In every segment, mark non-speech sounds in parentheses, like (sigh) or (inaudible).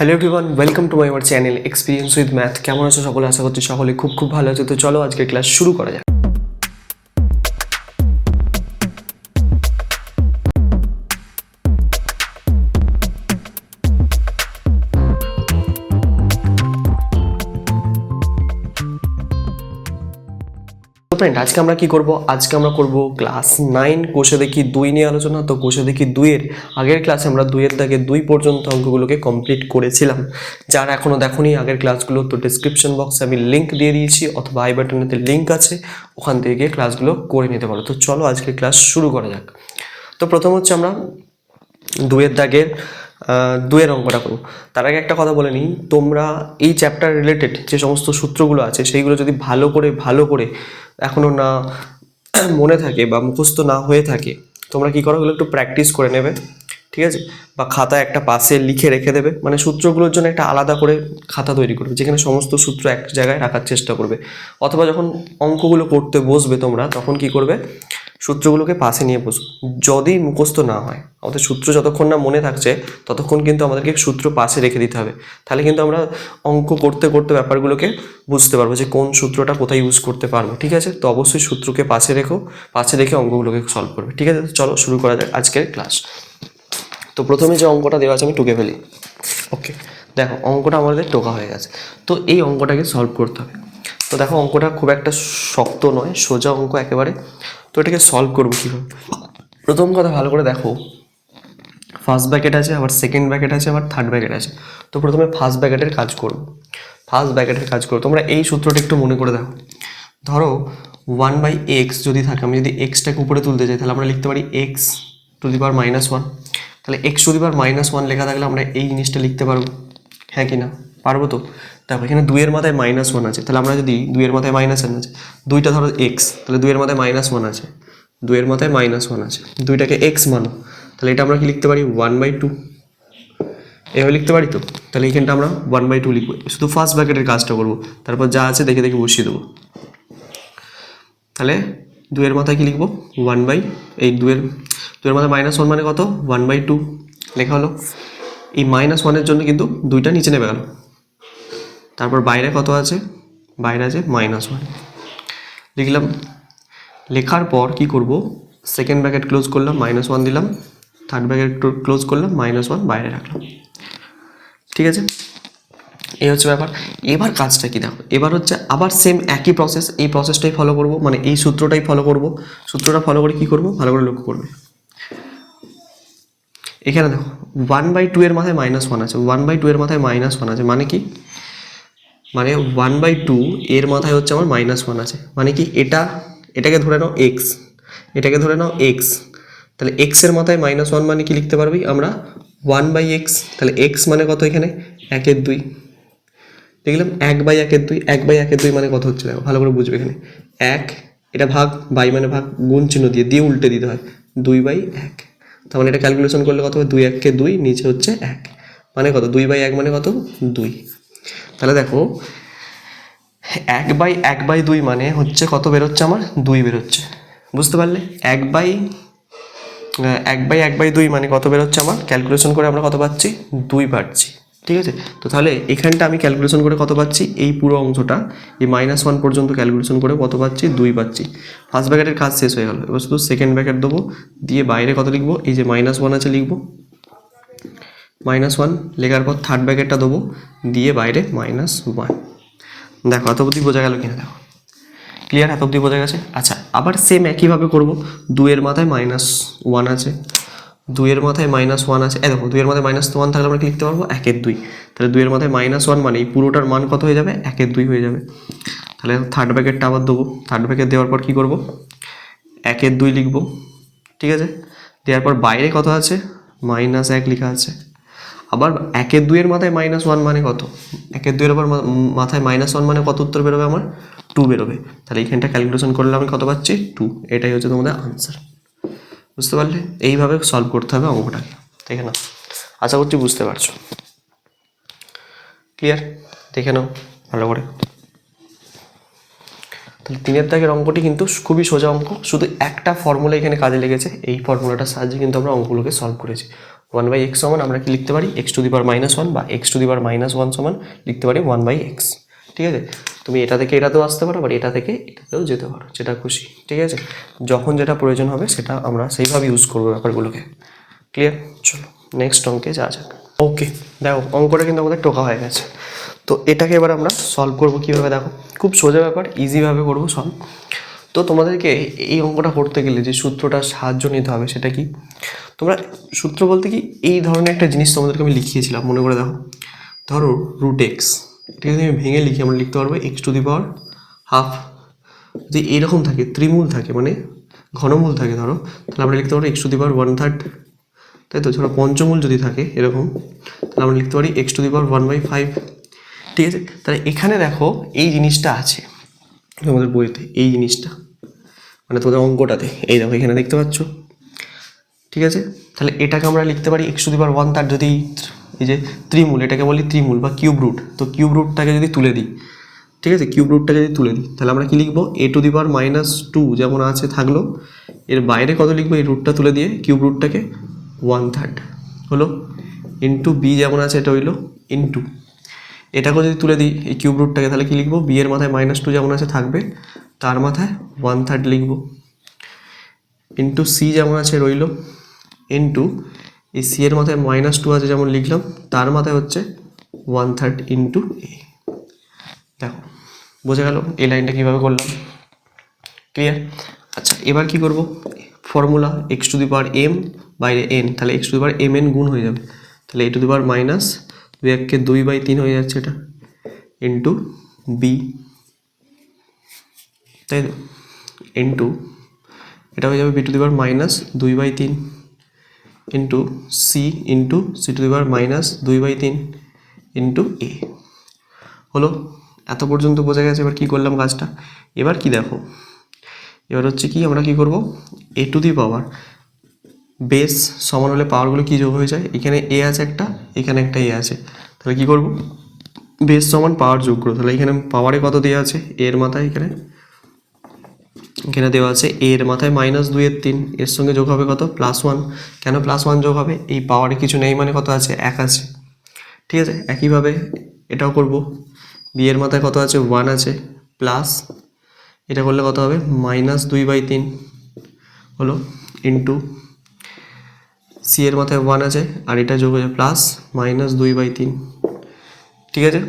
Hello everyone welcome to my আমার channel experience with math কেমন আছো সকলে? আশা করছি সকলে খুব খুব ভালো আছে। তো চলো আজকে ক্লাস শুরু করা যাক। ফ্রেন্ড আজকে আমরা কি করব? আজকে আমরা করব ক্লাস নাইন কোষে দেখি দুই নিয়ে আলোচনা। তো কোষে দেখি দুইয়ের, আগের ক্লাসে আমরা দুইয়ের দাগে দুই পর্যন্ত অঙ্কগুলোকে কমপ্লিট করেছিলাম। যারা এখনও দেখোনি আগের ক্লাসগুলো তো ডিসক্রিপশন বক্সে আমি লিঙ্ক দিয়ে দিয়েছি, অথবা আই বাটনেতে লিঙ্ক আছে, ওখান থেকে গিয়ে ক্লাসগুলো করে নিতে পারো। তো চলো আজকে ক্লাস শুরু করা যাক। তো প্রথম হচ্ছে আমরা দুয়ের দাগের দুয়ের অঙ্কটা করব। তার আগে একটা কথা বলে নিই, তোমরা এই চ্যাপ্টার রিলেটেড যে সমস্ত সূত্রগুলো আছে, সেইগুলো যদি ভালো করে ভালো করে এখনও না (clears throat) মনে থাকে বা মুখস্থ না হয়ে থাকে, তোমরা কী করো ওগুলো একটু প্র্যাকটিস করে নেবে, ঠিক আছে? বা খাতায় একটা পাশে লিখে রেখে দেবে মানে সূত্রগুলোর জন্য একটা আলাদা করে খাতা তৈরি করবে, যেখানে সমস্ত সূত্র এক জায়গায় রাখার চেষ্টা করবে। অথবা যখন অঙ্কগুলো করতে বসবে তোমরা, তখন কি করবে? সূত্রগুলোকে পাশে নিয়ে বসো, যদি মুখস্থ না হয়, আমাদের সূত্র যতক্ষণ না মনে থাকছে, ততক্ষণ কিন্তু আমাদেরকে সূত্র পাশে রেখে দিতে হবে। তাহলে কিন্তু আমরা অঙ্ক করতে করতে ব্যাপারগুলোকে বুঝতে পারব যে কোন সূত্রটা কোথায় ইউজ করতে পারব, ঠিক আছে? তো অবশ্যই সূত্রকে পাশে রেখো, পাশে রেখে অঙ্কগুলোকে সলভ করবে, ঠিক আছে? চলো শুরু করা যাক আজকের ক্লাস তো প্রথমে যে অঙ্কটা দেওয়া আছে আমি টুকে ফেলি। ওকে দেখো অঙ্কটা আমাদের টোকা হয়ে গেছে। তো এই অঙ্কটাকে সলভ করতে হবে। তো দেখো অঙ্কটা খুব একটা শক্ত নয়, সোজা অঙ্ক একেবারে তো এটাকে সলভ করব কীভাবে? প্রথম কথা ভালো করে দেখো ফার্স্ট ব্যাকেট আছে, আবার সেকেন্ড ব্যাকেট আছে, আবার থার্ড ব্যাকেট আছে। তো প্রথমে ফার্স্ট ব্যাকেটের কাজ করব। ফার্স্ট ব্যাকেটের কাজ করো তোমরা এই সূত্রটা একটু মনে করে দেখো। ধরো ওয়ান বাই এক্স যদি থাকে, আমি যদি এক্সটাকে উপরে তুলতে চাই, তাহলে আমরা লিখতে পারি x to the power minus one তাহলে x to the power minus one লেখা থাকলে আমরা এই জিনিসটা লিখতে পারব। হ্যাঁ কি না? পারব তো? দেখো, এখানে দুইয়ের মাথায় মাইনাস ওয়ান আছে। তাহলে আমরা যদি দুইয়ের মাথায় মাইনাস ওয়ান আছে দুইটা ধরো এক্স তাহলে দুইয়ের মাথায় মাইনাস ওয়ান আছে। দুইয়ের মাথায় মাইনাস ওয়ান আছে। দুইটাকে এক্স মানো। তাহলে এটা আমরা কি লিখতে পারি? ওয়ান বাই টু এভাবে লিখতে পারি তো? তাহলে এইখানটা আমরা ওয়ান বাই টু লিখব। শুধু ফার্স্ট ব্র্যাকেটের কাজটা করব। তারপর যা আছে দেখে দেখে বসিয়ে দেবো। তাহলে দুয়ের মাথায় কি লিখব? ওয়ান বাই এই দুয়ের দুয়ের মাথায় মাইনাস ওয়ান মানে কত? ওয়ান বাই টু লেখা হলো। এই মাইনাস ওয়ানের জন্য কিন্তু দুইটা নিচে নেমে গেল তারপর বাইরে কত আছে? বাইরে আছে মাইনাস ওয়ান লিখলাম, লেখার পর কি করব? সেকেন্ড ব্র্যাকেট ক্লোজ করলাম মাইনাস ওয়ান দিলাম থার্ড ব্র্যাকেট ক্লোজ করলাম মাইনাস ওয়ান বাইরে রাখলাম। ঠিক আছে? এই হচ্ছে ব্যাপার। এবার কাজটা কি দেখো? এবার হচ্ছে আবার সেম একই প্রসেস এই প্রসেসটাই ফলো করব মানে এই সূত্রটাই ফলো করব। সূত্রটা ফলো করে কি করব? ভালো করে লক্ষ্য করবে। এখানে দেখো ওয়ান বাই টু এর মাথায় মাইনাস ওয়ান আছে ওয়ান বাই টু এর মাথায় মাইনাস ওয়ান আছে মানে কি? মানে ওয়ান বাই টু এর মাথায় হচ্ছে আমার মাইনাস ওয়ান আছে। মানে কি এটা, এটাকে ধরে নাও এক্স এটাকে ধরে নাও এক্স তাহলে এক্সের মাথায় মাইনাস ওয়ান মানে কি লিখতে পারবি আমরা? ওয়ান বাই এক্স তাহলে এক্স মানে কত এখানে? একের দুই। দেখলাম এক বাই একের দুই, এক বাই একের দুই মানে কত হচ্ছে? দেখো, ভালো করে বুঝবে এখানে। এক, এটা ভাগ বাই মানে ভাগ, গুণ চিহ্ন দিয়ে দিয়ে উল্টে দিতে হয়। দুই বাই এক। তার মানে এটা ক্যালকুলেশন করলে কত হবে দুই এককে দুই, নিচে হচ্ছে এক। মানে কত? দুই বাই এক মানে কত? দুই। তাহলে দেখো, এক বাই এক বাই দুই মানে হচ্ছে কত বেরোচ্ছে আমার? দুই বেরোচ্ছে। বুঝতে পারলে? এক বাই এক বাই এক বাই দুই মানে কত বেরোচ্ছে আমার? ক্যালকুলেশন করে আমরা কত পাচ্ছি? দুই পাচ্ছি। ঠিক আছে? তো তাহলে এখানটা আমি ক্যালকুলেশন করে কত পাচ্ছি? এই পুরো অংশটা, এই মাইনাস ওয়ান পর্যন্ত ক্যালকুলেশন করে কত পাচ্ছি? দুই পাচ্ছি। ফার্স্ট ব্যাকেটের কাজ শেষ হয়ে গেল। এবার শুধু সেকেন্ড ব্যাকেট দেবো। দিয়ে বাইরে কত লিখব? এই যে মাইনাস ওয়ান আছে লিখব। মাইনাস ওয়ান, লেখার পর থার্ড ব্র্যাকেটটা দেবো, দিয়ে বাইরে মাইনাস ওয়ান। দেখো, এত অবধি বোঝা গেল কিনা, দেখো। ক্লিয়ার এত অবধি বোঝা গেছে? আচ্ছা আবার সেম একইভাবে করব। দুইয়ের মাথায় মাইনাস ওয়ান আছে, দুইয়ের মাথায় মাইনাস ওয়ান আছে দেখো, দুইয়ের মাথায় মাইনাস ওয়ান থাকলে আমরা লিখতে পারব? একের দুই। তাহলে দুইয়ের মাথায় মাইনাস ওয়ান মানে এই পুরোটার মান কত হয়ে যাবে? একের দুই হয়ে যাবে। তাহলে থার্ড ব্যাকেটটা আবার দেবো। থার্ড ব্যাকেট দেওয়ার পর কী করব? একের দুই লিখব। ঠিক আছে? দেওয়ার পর বাইরে কত আছে? মাইনাস এক লেখা আছে। আবার একের দুইয়ের মাথায় মাইনাস ওয়ান মানে কত? একের দুইয়ের আবার মাথায় মাইনাস ওয়ান মানে কত উত্তর বেরোবে আমার? টু বেরোবে। তাহলে এইখানটা ক্যালকুলেশন করলে আমি কত পাচ্ছি? টু এটাই হচ্ছে তোমাদের আনসার বুঝতে পারলে? এইভাবে সলভ করতে হবে অঙ্কটাকে। দেখে নাও। আশা করছি বুঝতে পারছ। ক্লিয়ার দেখে নাও। ভালো করে। তাহলে তিনের দাগের অঙ্কটি কিন্তু খুবই সোজা অঙ্ক। শুধু একটা ফর্মুলা এখানে কাজে লেগেছে। এই ফর্মুলাটার সাহায্যে কিন্তু আমরা অঙ্কগুলোকে সলভ করেছি। ওয়ান বাই এক্স সমান আমরা কি লিখতে পারি? X to the power minus one বা x to the power minus one সমান লিখতে পারি ওয়ান বাই এক্স ঠিক আছে? তুমি এটা থেকে এটাতেও আসতে পারো, আবার এটা থেকে এটাতেও যেতে পারো, যেটা খুশি। ঠিক আছে? যখন যেটা প্রয়োজন হবে সেটা আমরা সেইভাবে ইউজ করব ব্যাপারগুলোকে। ক্লিয়ার চলো নেক্সট অঙ্কে যা যাক। ওকে দেখো, অঙ্কটা কিন্তু আমাদের টোকা হয়ে গেছে। তো এটাকে এবার আমরা সলভ করব কীভাবে? দেখো, খুব সোজা ব্যাপার ইজিভাবে করব সলভ তো তোমাদেরকে এই অঙ্কটা করতে গেলে যে সূত্রটা সাহায্য নিতে হবে সেটা কি? তোমরা সূত্র বলতে কি এই ধরনের একটা জিনিস তোমাদেরকে আমি লিখিয়েছিলাম, মনে করে দেখো। ধরো রুট এক্স আছে আমি ভেঙে লিখি, আমরা লিখতে পারব x to the power half যদি এরকম থাকে, ত্রিমূল থাকে মানে ঘনমূল থাকে ধরো, তাহলে আমরা লিখতে পারব x to the power one third তাই তো? ধরো পঞ্চমূল যদি থাকে এরকম, তাহলে আমরা লিখতে পারি x to the power one by five ঠিক আছে? তাহলে এখানে দেখো এই জিনিসটা আছে। তোমাদের বইতে এই জিনিসটা মানে তোমাদের অঙ্কটাতে। এই দেখো, এখানে দেখতে পাচ্ছ? ঠিক আছে? তাহলে এটাকে আমরা লিখতে পারি x to the power one তার যদি এই যে ত্রিমূল, এটাকে বলি ত্রিমূল বা কিউব রুট তো কিউব রুটটাকে যদি তুলে দিই, ঠিক আছে? কিউব রুটটাকে যদি তুলে দিই, তাহলে আমরা কি লিখব? A to the minus two যেমন আছে, থাকল। এর বাইরে কত লিখব? এই রুটটা তুলে দিয়ে কিউব রুটটাকে ওয়ান থার্ড হলো ইন্টু বি যেমন আছে, এটা হইল ইন্টু এটাকেও যদি তুলে দিই, এই কিউব রুটটাকে তাহলে কি লিখব? বি এর মাথায় মাইনাস টু যেমন আছে থাকবে, তার মাথায় ওয়ান থার্ড লিখব। ইন্টু সি যেমন আছে রইল ইন্টু এই সি এর মাথায় মাইনাস টু আছে যেমন লিখলাম, তার মাথায় হচ্ছে ওয়ান থার্ড ইন্টু এ দেখো, বোঝা গেল এই লাইনটা কীভাবে করলাম। ক্লিয়ার আচ্ছা এবার কি করব? Formula x to the power m বাইরে এন তাহলে x to the power m n গুণ হয়ে যাবে। তাহলে এ টু দি পাওয়ার মাইনাস দুই এককে দুই বাই তিন হয়ে যাচ্ছে এটা ইন্টু বি তাই তো ইন্টু এটা হয়ে যাবে b to the power minus দুই বাই তিন into c into c to the power minus দুই বাই তিন ইন্টু এ হলো, এত পর্যন্ত বোঝা গেছে, এবার কি করলাম কাজটা? এবার কি দেখো? এবার হচ্ছে কি, আমরা কি করব? এ টু দি পাওয়ার বেস সমান হলে পাওয়ারগুলো কি যোগ হয়ে যায়? এখানে এ আছে একটা, এখানে একটা এ আছে। তাহলে কি করব? বেস সমান পাওয়ার যোগ করো তাহলে এখানে পাওয়ারে কত দেওয়া আছে? এর মাথায় এখানে। এখানে দেওয়া আছে এর মাথায় মাইনাস দুইয়ের তিন। এর সঙ্গে যোগ হবে কত? প্লাস ওয়ান কেন প্লাস ওয়ান যোগ হবে? এই পাওয়ারে কিছু নেই মানে কত আছে? এক আছে। ঠিক আছে? একইভাবে এটাও করব। বি এর মাথায় কত আছে? ওয়ান আছে। প্লাস এটা করলে কত হবে? মাইনাস দুই বাই তিন। হলো ইন্টু সি এর মাথায় ওয়ান আছে, আর এটা যোগ হয়ে প্লাস মাইনাস দুই বাই তিন। ঠিক আছে?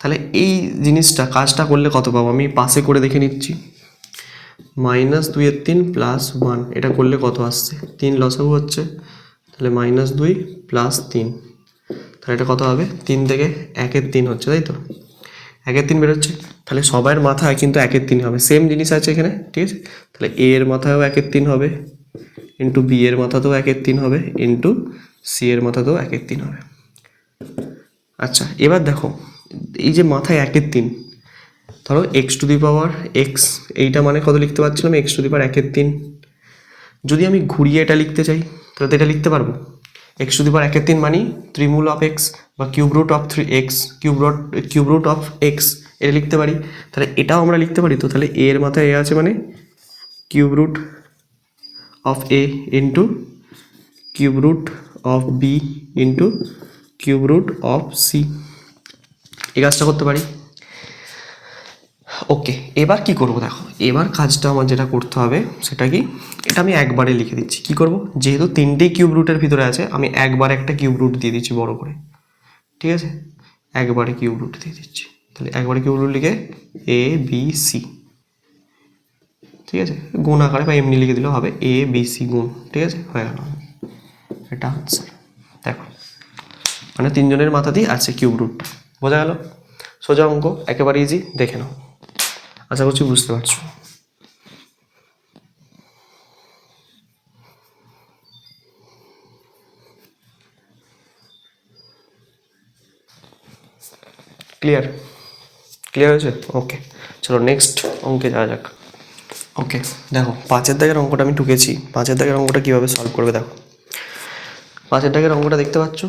তাহলে এই জিনিসটা, কাজটা করলে কত পাবো? আমি পাশে করে দেখে নিচ্ছি। মাইনাস দুইয়ের তিন প্লাস ওয়ান এটা করলে কত আসছে? তিন লসাগু হচ্ছে, তাহলে মাইনাস দুই প্লাস তিন। তাহলে এটা কত হবে? তিন থেকে একের তিন হচ্ছে, তাই তো? একের তিন বেরোচ্ছে। তাহলে সবার মাথায় কিন্তু একের তিন হবে। সেম জিনিস আছে এখানে, ঠিক আছে? তাহলে এর মাথায়ও একের তিন হবে। ইন্টু বি এর মাথাতেও একের তিন হবে ইন্টু সি এর মাথাতেও একের তিন হবে। আচ্ছা এবার দেখো, এই যে মাথায় একের তিন, ধরো x to the power x এইটা মানে কত লিখতে পারছিলাম? এক্স টু দি পাওয়ার একের তিন। যদি আমি ঘুরিয়ে এটা লিখতে চাই, তাহলে তো এটা লিখতে পারব। এক্স টু দি পাওয়ার একের তিন মানি ত্রিমূল অফ এক্স বা cube root of three x cube root cube root of x এটা লিখতে পারি। তাহলে এটাও আমরা লিখতে পারি তো? তাহলে এর মাথায় এ আছে মানে cube root of a into cube root of b into cube root of c এই কাজটা করতে পারি? ওকে এবার কি করব দেখো? এবার কাজটা আমার যেটা করতে হবে সেটা কি? এটা আমি একবারে লিখে দিচ্ছি। কি করব? যেহেতু তিনটেই কিউব রুটের ভিতরে আছে, আমি একবার একটা কিউব রুট দিয়ে দিচ্ছি বড় করে। ঠিক আছে? একবারে কিউব রুট দিয়ে দিচ্ছি। তাহলে একবারে কিউব রুট লিখে এ বি সি ঠিক আছে? গুণ আকারে বা এমনি লিখে দিলেও হবে এ বি সি গুণ, ঠিক আছে? হয়ে গেল। এটা আনসার দেখো। মানে তিনজনের মাথাতেই আছে কিউব রুটটা বোঝা গেল? সোজা অঙ্ক, একেবারে ইজি দেখে নাও। আশা করছি বুঝতে পারছ। ক্লিয়ার ক্লিয়ার হয়েছে? ওকে চলো নেক্সট অঙ্কে যাওয়া যাক। ওকে দেখো, পাঁচের দাগের অঙ্কটা আমি টুকেছি পাঁচের দাগের অঙ্কটা কীভাবে সলভ করবে দেখো। পাঁচের দাগের অঙ্কটা দেখতে পাচ্ছ?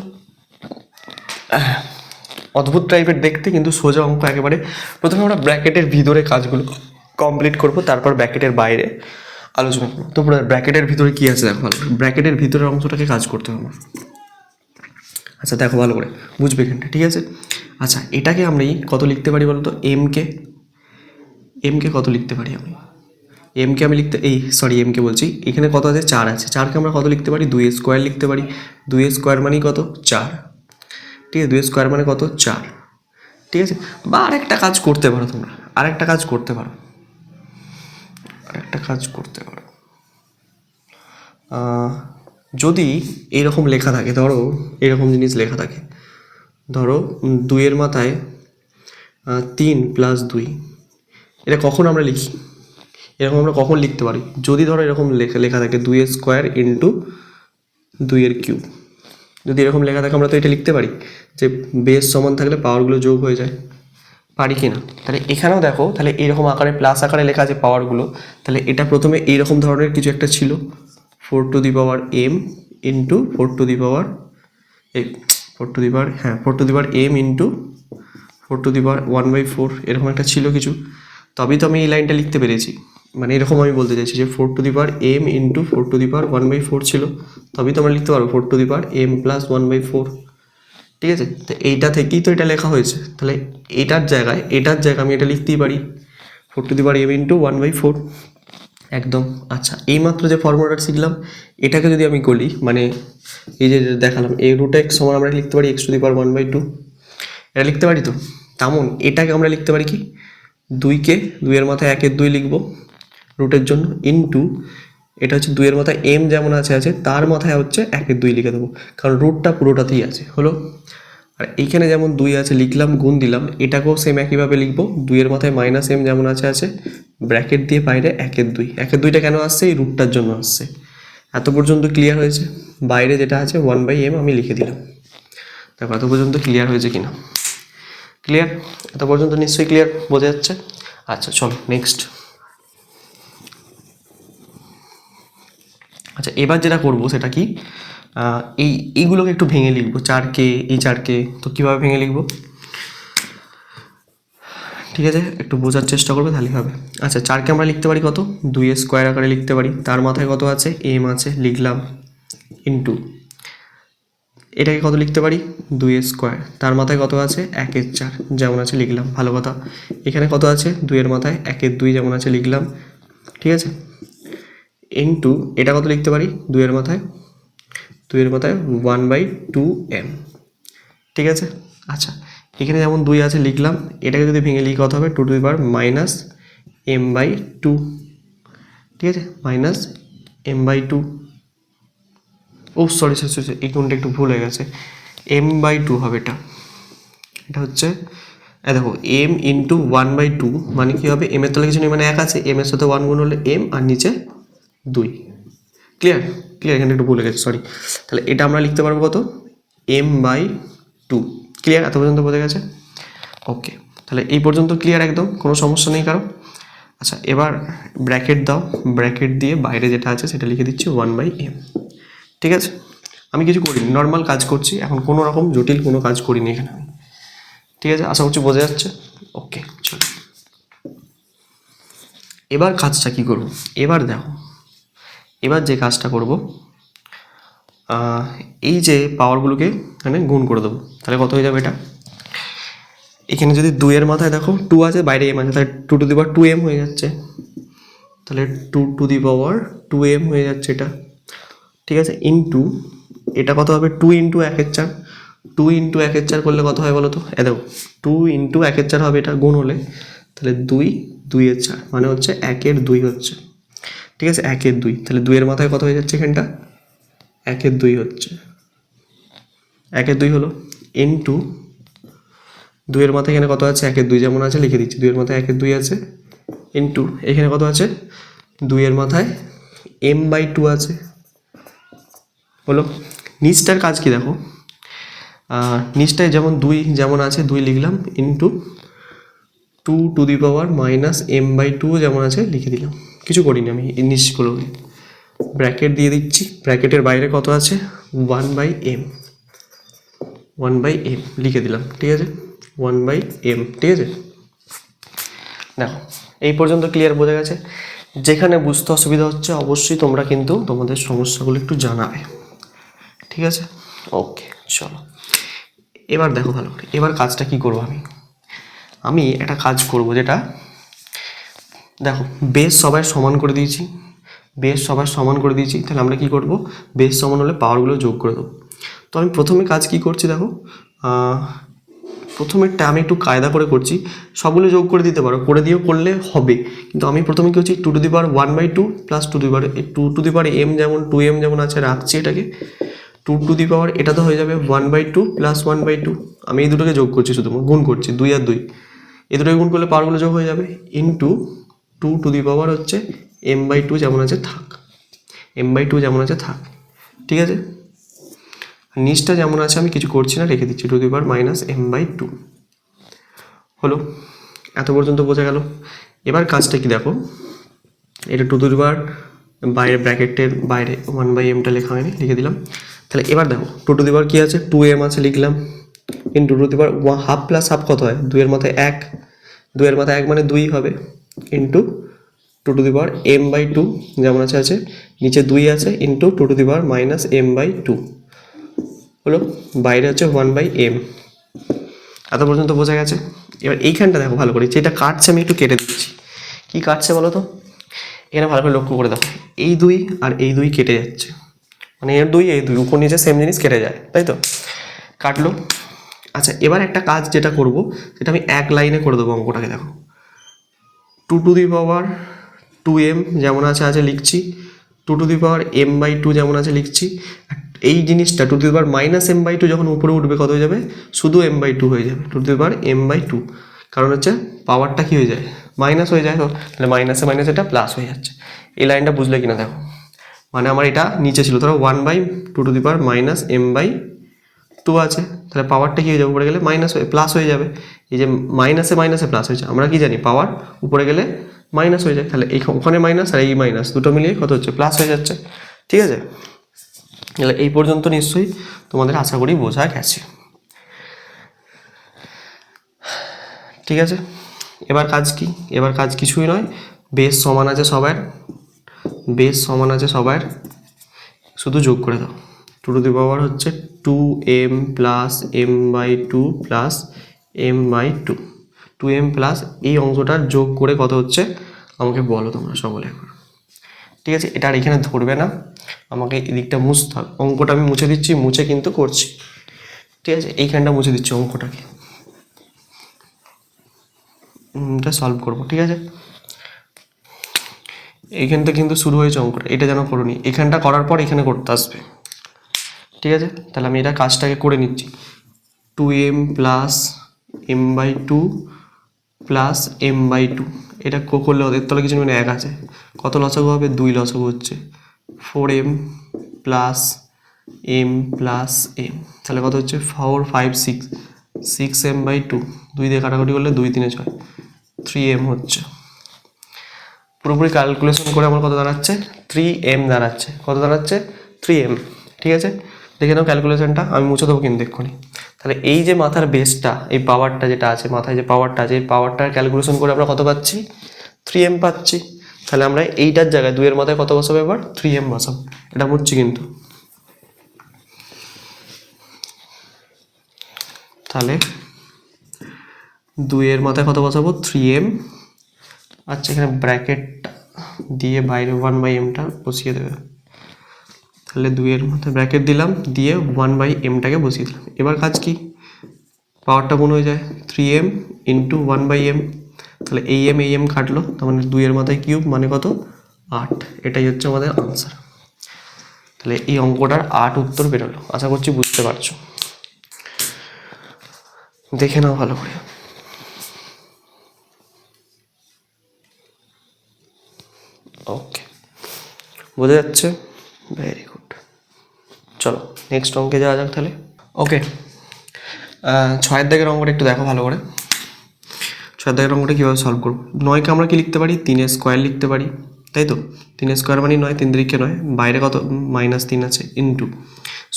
অদ্ভুত টাইপের দেখতে, কিন্তু সোজা অঙ্ক একেবারে প্রথমে আমরা ব্র্যাকেটের ভিতরে কাজগুলো কমপ্লিট করব, তারপর ব্র্যাকেটের বাইরে আলোচনা করব। তো ব্র্যাকেটের ভিতরে কি আছে দেখো? ভালো ব্র্যাকেটের ভিতরের অংশটাকে কাজ করতে হবে আমার। আচ্ছা দেখো ভালো করে, বুঝবে এখানটা, ঠিক আছে? আচ্ছা এটাকে আমরা কত লিখতে পারি বলো তো এমকে এমকে কত লিখতে পারি আমি? এমকে আমি লিখতে, এই সরি এমকে বলছি। এখানে কত আছে? চার আছে। চারকে আমরা কত লিখতে পারি? দুই স্কোয়ার লিখতে পারি। দুই স্কোয়ার মানেই কত? চার। ঠিক আছে, দুই স্কোয়ার মানে কত? চার। ঠিক আছে? বা আরেকটা কাজ করতে পারো তোমরা। আরেকটা কাজ করতে পারো। আরেকটা কাজ করতে পারো। যদি এরকম লেখা থাকে, ধরো এরকম জিনিস লেখা থাকে। ধরো দুইয়ের মাথায় তিন প্লাস দুই। এটা কখন আমরা লিখি? এরকম আমরা কখন লিখতে পারি? যদি ধরো এরকম লেখা লেখা থাকে দুইয়ের স্কোয়ার ইন্টু দুইয়ের কিউব যদি এরকম লেখা থাকে, আমরা তো এটা লিখতে পারি যে বেস সমান থাকলে পাওয়ারগুলো যোগ হয়ে যায়। পারি কি না? তাহলে এখানেও দেখো, তাহলে এরকম আকারে প্লাস আকারে লেখা আছে পাওয়ারগুলো তাহলে এটা প্রথমে এইরকম ধরনের কিছু একটা ছিল। Four to the power m into four to the power এই ফোর টু দি পাওয়ার হ্যাঁ four to the power m into four to the power one by four এরকম একটা ছিল কিছু। তবেই তো আমি এই লাইনটা লিখতে পেরেছি। মানে এরকম আমি বলতে চাইছি যে four to the power m into four to the power one by four ছিল। তবেই তো আমরা লিখতে পারব four to the power m plus one by four ঠিক আছে? তো এইটা থেকেই তো এটা লেখা হয়েছে। তাহলে এটার জায়গায় এটার জায়গায় আমি এটা লিখতেই পারি। Four to the power m into one by four একদম। আচ্ছা এইমাত্র যে ফর্মুলাটা শিখলাম, এটাকে যদি আমি করি মানে এই যে দেখালাম, এই রুট এক্স সমান আমরা লিখতে পারি x to the power one by two এটা লিখতে পারি তো? তেমন, এটাকে আমরা লিখতে পারি কি? দুইকে, দুইয়ের মাথায় একের দুই লিখব। রুটের জন্য ইনটু এটা হচ্ছে দুইয়ের মাথায় এম যেমন আছে আছে, তার মাথায় হচ্ছে একের দুই লিখে দেবো। কারণ রুটটা পুরোটাতেই আছে, হলো? আর এইখানে যেমন দুই আছে, লিখলাম, গুণ দিলাম, এটাকেও সেম একইভাবে লিখব। দুইয়ের মাথায় মাইনাস এম যেমন আছে আছে ব্র্যাকেট দিয়ে বাইরে একের দুই। একের দুইটা কেন আসছে? এই রুটটার জন্য আসছে। এত পর্যন্ত ক্লিয়ার হয়েছে? বাইরে যেটা আছে ওয়ান বাই এম আমি লিখে দিলাম। দেখো, এত পর্যন্ত ক্লিয়ার হয়েছে কিনা? ক্লিয়ার এত পর্যন্ত নিশ্চয়ই ক্লিয়ার বোঝা যাচ্ছে? আচ্ছা চলো নেক্সট আচ্ছা এবার যেটা করব সেটা কি? এই, এইগুলোকে একটু ভেঙে লিখব চারকে এই চারকে তো কীভাবে ভেঙে লিখব? ঠিক আছে, একটু বোঝার চেষ্টা করবে তাহলে হবে। আচ্ছা চারকে আমরা লিখতে পারি কত? দুই স্কোয়ার আকারে লিখতে পারি। তার মাথায় কত আছে? এম আছে, লিখলাম ইন্টু এটাকে কত লিখতে পারি? দুই স্কোয়ার। তার মাথায় কত আছে? একের চার, যেমন আছে, লিখলাম। ভালো কথা। এখানে কত আছে? দুইয়ের মাথায় একের দুই, যেমন আছে, লিখলাম। ঠিক আছে? ইন্টু এটা কত লিখতে পারি? দুইয়ের মাথায়। দুইয়ের মাথায় ওয়ান বাই টু এম ঠিক আছে? আচ্ছা এখানে যেমন দুই আছে লিখলাম, এটাকে যদি ভেঙে লিখে কত হবে two to the power minus m by two ঠিক আছে? মাইনাস এম বাই টু ও সরি সরি সরি এই কোনটা একটু ভুল হয়ে গেছে। এম বাই টু হবে এটা। এটা হচ্ছে দেখো m into one by two মানে কী হবে? এম এর তলে কিছু নেই মানে এক আছে। এম এর সাথে ওয়ান গুণ হলে এম আর নিচে দুই। ক্লিয়ার ক্লিয়ার এখানে একটু ভুলে গেছে সরি তাহলে এটা আমরা লিখতে পারব কত? এম বাই টু ক্লিয়ার এত পর্যন্ত বোঝা গেছে? ওকে তাহলে এই পর্যন্ত ক্লিয়ার একদম, কোনো সমস্যা নেই কারও। আচ্ছা এবার ব্র্যাকেট দাও। ব্র্যাকেট দিয়ে বাইরে যেটা আছে, সেটা লিখে দিচ্ছি ওয়ান বাই এম ঠিক আছে? আমি কিছু করিনি নর্মাল কাজ করছি। এখন কোনো রকম জটিল কোনো কাজ করিনি এখানে আমি। ঠিক আছে? আশা করছি বোঝা যাচ্ছে? ওকে চলো। এবার কাজটা কী করব? এবার দেখো। এবার যে কাজটা করব এই যে পাওয়ারগুলোকে মানে গুণ করে দেবো। তাহলে কত হয়ে যাবে এটা? এখানে যদি দুইয়ের মাথায় দেখো টু আছে, বাইরে এম আছে, তাহলে two to the power two m হয়ে যাচ্ছে। তাহলে two to the power two m হয়ে যাচ্ছে এটা। ঠিক আছে ইন্টু এটা কত হবে? টু ইন্টু একের চার। টু ইন্টু একের চার করলে কত হয় বলো তো? এ দেখো টু ইন্টু একের চার হবে এটা গুণ হলে। তাহলে দুই দুইয়ের চার মানে হচ্ছে একের দুই হচ্ছে। ঠিক আছে? একের দুই। তাহলে দুইয়ের মাথায় কত হয়ে যাচ্ছে এখানটা? একের দুই হচ্ছে। একের দুই হলো এন টু দুইয়ের মাথায় এখানে কত আছে? একের দুই যেমন আছে, লিখে দিচ্ছি। দুইয়ের মাথায় একের দুই আছে। এন টু এখানে কত আছে? দুইয়ের মাথায় এম বাই টু আছে। হলো নিচটার কাজ কি দেখো? নিচটায় যেমন দুই যেমন আছে, দুই লিখলাম into two to the power minus m by two যেমন আছে, লিখে দিলাম। কিছু করিনি আমি নিচগুলো ব্র্যাকেট দিয়ে দিচ্ছি। ব্র্যাকেটের বাইরে কত আছে? One by m one by m লিখে দিলাম, ঠিক আছে? ওয়ান বাই এম ঠিক আছে? দেখো, এই পর্যন্ত ক্লিয়ার বোঝা গেছে। যেখানে বুঝতে অসুবিধা হচ্ছে, অবশ্যই তোমরা কিন্তু তোমাদের সমস্যাগুলো একটু জানাবে। ঠিক আছে? ওকে চলো। এবার দেখো ভালো করে, এবার কাজটা কি করব আমি? আমি একটা কাজ করব যেটা দেখো বেস সবাই সমান করে দিয়েছি। বেস সবার সমান করে দিয়েছি, তাহলে আমরা কি করব? বেস সমান হলে পাওয়ারগুলো যোগ করে দেবো। তো আমি প্রথমে কাজ কি করছি দেখো? প্রথমেরটা আমি একটু কায়দা করে করছি। সবগুলো যোগ করে দিতে পারো। করে দিয়েও করলে হবে। কিন্তু আমি প্রথমে কি হচ্ছে two to the power one by two plus two the power two to the power m যেমন টু এম যেমন আছে, রাখছি এটাকে। টু টু দি পাওয়ার এটা তো হয়ে যাবে one by two plus one by two আমি এই দুটোকে যোগ করছি শুধু, গুণ করছি, দুই আর দুই। এই দুটোকে গুণ করলে পাওয়ারগুলো যোগ হয়ে যাবে into two to the power হচ্ছে এম বাই টু যেমন আছে থাক। এম বাই টু যেমন আছে থাক। ঠিক আছে? নিচটা যেমন আছে আমি কিছু করছি না, রেখে দিচ্ছি to the power minus m by two হলো? এত পর্যন্ত বোঝা গেল। এবার কাজটা কি দেখো? এটা টু দি পাওয়ার বাইরে ব্র্যাকেটের বাইরে ওয়ান বাই এমটা লেখা হয়নি, লিখে দিলাম। তাহলে এবার দেখো টু টু দি পাওয়ার কী আছে? টু এম আছে, লিখলাম। Into two the power half plus half কত হয়? দুইয়ের মাথায় এক। দুইয়ের মাথায় এক মানে দুই হবে। Into two to the power m by two যেমন আছে আছে। নিচে দুই আছে into two to the power minus m by two হলো, বাইরে হচ্ছে ওয়ান বাই এম এত পর্যন্ত বোঝা গেছে? এবার এইখানটা দেখো ভালো করে, যেটা কাটছে আমি একটু কেটে দিচ্ছি। কি কাটছে বলো তো? এখানে ভালো করে লক্ষ্য করে দেখো। এই দুই আর এই দুই কেটে যাচ্ছে। মানে এর দুই, এই দুই, উপর নিচে সেম জিনিস কেটে যায়, তাই তো? কাটলো। আচ্ছা এবার একটা কাজ যেটা করব, সেটা আমি এক লাইনে করে দেবো অঙ্কটাকে, দেখো। Two to the power two m যেমন আছে আছে লিখছি two to the power m by two যেমন আছে লিখছি। এই জিনিসটা two to the power minus m by two যখন উপরে উঠবে কত হয়ে যাবে? শুধু এম বাই টু হয়ে যাবে two to the power m by two কারণ হচ্ছে পাওয়ারটা কী হয়ে যায়? মাইনাস হয়ে যায়, তো তাহলে মাইনাসে মাইনাস এটা প্লাস হয়ে যাচ্ছে। এই লাইনটা বুঝলে কিনা দেখো। মানে আমার এটা নিচে ছিল, ধরো one by two to the power minus M by two আছে, তাহলে পাওয়ারটা কী হয়ে যাবে? উপরে গেলে মাইনাস হয়ে প্লাস হয়ে যাবে। এই যে মাইনাসে মাইনাসে প্লাস হয়েছে। আমরা কি জানি? পাওয়ার উপরে গেলে মাইনাস হয়ে যায়। তাহলে এই ওখানে মাইনাস আর এই মাইনাস দুটো মিলিয়ে কত হচ্ছে? প্লাস হয়ে যাচ্ছে। ঠিক আছে? তাহলে এই পর্যন্ত নিশ্চয়ই তোমাদের আশা করি বোঝা গেছে। ঠিক আছে? এবার কাজ কি? এবার কাজ কিছুই নয়। বেশ সমান আছে সবার। বেশ সমান আছে সবার। শুধু যোগ করে দাও। টু টু দি পাওয়ার হচ্ছে two m plus m by two plus m by two two m plus এই অংশটার যোগ করে কত হচ্ছে? আমাকে বলো তোমরা সকলে ঠিক আছে? এটা আর এখানে ধরবে না। আমাকে এদিকটা মুছতে হবে। অঙ্কটা আমি মুছে দিচ্ছি, মুছে কিন্তু করছি। ঠিক আছে? এইখানটা মুছে দিচ্ছি অঙ্কটাকে। এটা সলভ করব, ঠিক আছে? এইখানটা কিন্তু শুরু হয়েছে অঙ্কটা। এটা যেন করুনি এখানটা করার পর এখানে করতে আসবে। ঠিক আছে? তাহলে আমি এটা কাজটাকে করে নিচ্ছি। Two m plus m by two plus m by two এটা করলে ওদের তলে কিছু মানে এক আছে। কত লসাগু হবে? দুই লসাগু হচ্ছে। Four m plus m plus m তাহলে কত হচ্ছে? Four five six six m by two দুই দিয়ে কাটাকুটি করলে দুই তিনে ছয়। থ্রি এম হচ্ছে। পুরোপুরি ক্যালকুলেশন করে আমার কত দাঁড়াচ্ছে? থ্রি এম দাঁড়াচ্ছে। কত দাঁড়াচ্ছে? থ্রি এম ঠিক আছে? দেখে নাও ক্যালকুলেশনটা আমি মুছে দেবো কিন্তু এক্ষুনি। তাহলে এই যে মাথার বেসটা এই পাওয়ারটা যেটা আছে, মাথায় যে পাওয়ারটা আছে, এই পাওয়ারটার ক্যালকুলেশন করে আমরা কত পাচ্ছি? থ্রি এম পাচ্ছি। তাহলে আমরা এইটার জায়গায় দুইয়ের মাথায় কত বসাবো এবার? থ্রি এম বসাবো। এটা মুচ্ছি কিন্তু। তাহলে দুইয়ের মাথায় কত বসাবো? থ্রি এম আচ্ছা এখানে ব্র্যাকেট দিয়ে বাইরে ওয়ান বাই এমটা বসিয়ে দেবে। তাহলে দুইয়ের মধ্যে ব্র্যাকেট দিলাম, দিয়ে ওয়ান বাই এমটাকে বসিয়ে দিলাম। এবার কাজ কি? পাওয়ারটা মনে হয়ে যায় three M into one by M তাহলে এই এম এই এম কাটলো তার মানে দুইয়ের মাথায় কিউব মানে কত? আট। এটাই হচ্ছে আমাদের আনসার তাহলে এই অঙ্কটার আট উত্তর বেরোলো। আশা করছি বুঝতে পারছ। দেখে নাও ভালো করে। ওকে বোঝা যাচ্ছে? ভেরি গুড চলো নেক্সট অঙ্কে যাওয়া যাক তাহলে। ওকে ছয়ের দাগের অঙ্কটা একটু দেখো ভালো করে। ছয়ের দাগের অঙ্কটা কীভাবে সলভ করব? নয়কে আমরা কি লিখতে পারি? তিনের স্কোয়ার লিখতে পারি, তাই তো? তিনের স্কোয়ার মানে নয়, তিন দিকে নয়। বাইরে কত? মাইনাস তিন আছে ইন্টু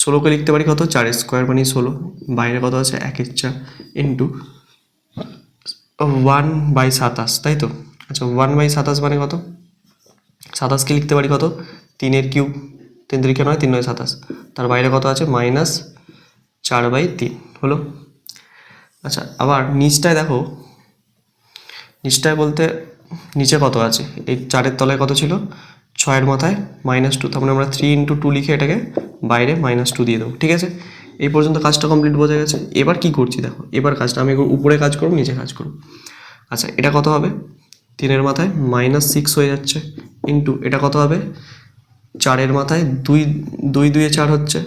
ষোলোকে লিখতে পারি কত? চারের স্কোয়ার মানে ষোলো। বাইরে কত আছে? একের চার ইন্টু ওয়ান বাই সাতাশ, তাই তো? আচ্ছা ওয়ান বাই সাতাশ মানে কত? সাতাশকে লিখতে পারি কত? তিনের কিউব তিন তিরিখে নয়, তিন নয়, সাতাশ। তার বাইরে কত আছে? মাইনাস চার বাই তিন। হলো? আচ্ছা আবার নিচটায় দেখো। নিচটায় বলতে নিচে কত আছে? এই চারের তলায় কত ছিল? ছয়ের মাথায় মাইনাস টু। তার মানে আমরা থ্রি ইন্টু টু লিখে এটাকে বাইরে মাইনাস টু দিয়ে দেবো। ঠিক আছে? এই পর্যন্ত কাজটা কমপ্লিট বোঝা গেছে। এবার কি করছি দেখো? এবার কাজটা আমি উপরে কাজ করব, নিচে কাজ করব। আচ্ছা এটা কত হবে? তিনের মাথায় মাইনাস সিক্স হয়ে যাচ্ছে ইন্টু এটা কত হবে? চারের মাথায় দুই দুই দুয়ে চার হচ্ছে,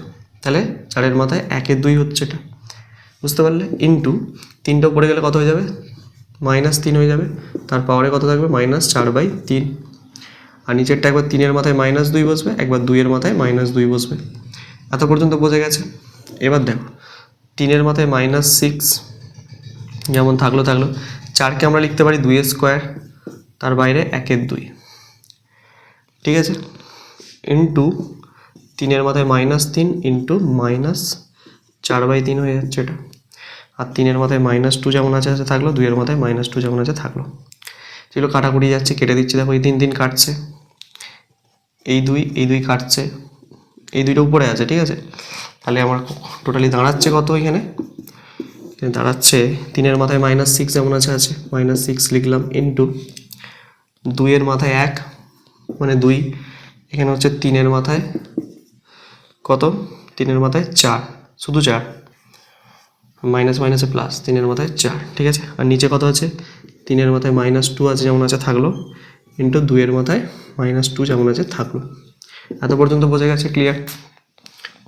তাহলে চারের মাথায় একের দুই হচ্ছে এটা। বুঝতে পারলে? ইন্টু তিনটা পড়ে গেলে কত হয়ে যাবে? মাইনাস তিন হয়ে যাবে। তার পাওয়ারে কত থাকবে? মাইনাস চার বাই তিন। আর নিচেরটা একবার তিনের মাথায় মাইনাস দুই বসবে, একবার দুইয়ের মাথায় মাইনাস দুই বসবে। এত পর্যন্ত বোঝা গেছে? এবার দেখো, তিনের মাথায় মাইনাস সিক্স যেমন থাকল থাকল। চারকে আমরা লিখতে পারি দুইয়ের স্কোয়ার, তার বাইরে একের দুই। ঠিক আছে? ইন্টু তিনের মাথায় মাইনাস তিন ইন্টু মাইনাস চার বাই তিন হয়ে যাচ্ছে এটা। আর তিনের মাথায় মাইনাস টু যেমন আছে আছে থাকল, দুইয়ের মাথায় মাইনাস টু যেমন আছে থাকল। যেগুলো কাটাকুটি যাচ্ছে, কেটে দিচ্ছে, দেখো এই তিন তিন কাটছে। এই দুই এই দুই কাটছে। এই দুইটা উপরে আছে, ঠিক আছে? তাহলে আমার টোটালি দাঁড়াচ্ছে কত এখানে? দাঁড়াচ্ছে, তিনের মাথায় মাইনাস সিক্স যেমন আছে আছে মাইনাস সিক্স লিখলাম ইন্টু দুইয়ের মাথায় এক মানে দুই। এখানে হচ্ছে তিনের মাথায় কত? তিনের মাথায় চার, শুধু চার। মাইনাস মাইনাসে প্লাস তিনের মাথায় চার, ঠিক আছে? আর নিচে কত আছে? তিনের মাথায় মাইনাস টু আছে যেমন আছে, থাকল। ইন্টু দুইয়ের মাথায় মাইনাস টু যেমন আছে, থাকল। এত পর্যন্ত বোঝা গেছে ক্লিয়ার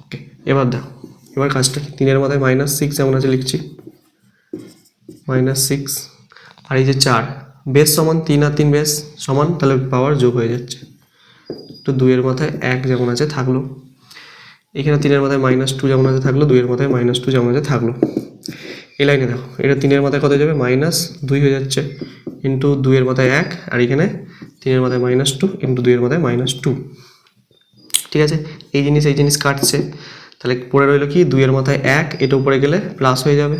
ওকে এবার দেখো, এবার কাজটা তিনের মাথায় মাইনাস সিক্স যেমন আছে, লিখছি। মাইনাস সিক্স আর এই যে চার, বেশ সমান তিন আর তিন বেশ সমান, তাহলে পাওয়ার যোগ হয়ে যাচ্ছে। তো দুইয়ের মাথায় এক যেমন আছে, থাকল। এখানে তিনের মাথায় মাইনাস টু যেমন আছে, থাকল। দুইয়ের মাথায় মাইনাস টু যেমন আছে, থাকল। এই লাইনে দেখো, এটা তিনের মাথায় কত যাবে? মাইনাস দুই হয়ে যাচ্ছে ইন্টু দুইয়ের মাথায় এক, আর এখানে তিনের মাথায় মাইনাস টু ইন্টু দুইয়ের মাথায় মাইনাস টু ঠিক আছে? এই জিনিস এই জিনিস কাটছে। তাহলে পড়ে রইল কি? দুইয়ের মাথায় এক, এটা উপরে গেলে প্লাস হয়ে যাবে।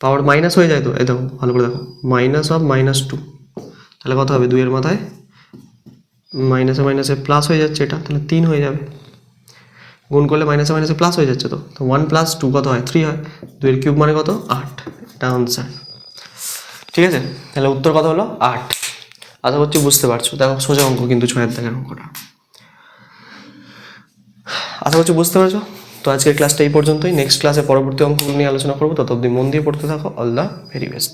পাওয়ার মাইনাস হয়ে যায় তো? এই দেখো, ভালো করে দেখো। মাইনাস অফ মাইনাস টু তাহলে কত হবে? দুইয়ের মাথায় মাইনাসে মাইনাসে প্লাস হয়ে যাচ্ছে এটা, তাহলে তিন হয়ে যাবে। গুণ করলে মাইনাসে মাইনাসে প্লাস হয়ে যাচ্ছে তো। তো ওয়ান প্লাস টু কত হয়? থ্রি হয়। দুইয়ের কিউব মানে কত? আট। এটা আনসার ঠিক আছে? তাহলে উত্তর কত হলো? আট। আশা করছি বুঝতে পারছ। দেখো, সোজা অঙ্ক কিন্তু ছয়ের দাগের অঙ্কটা। আশা করছি বুঝতে পারছ? তো আজকের ক্লাসটা এই পর্যন্তই। নেক্সট ক্লাসে পরবর্তী অঙ্কগুলো নিয়ে আলোচনা করব। তত অব্দি মন দিয়ে পড়তে থাকো। All the very best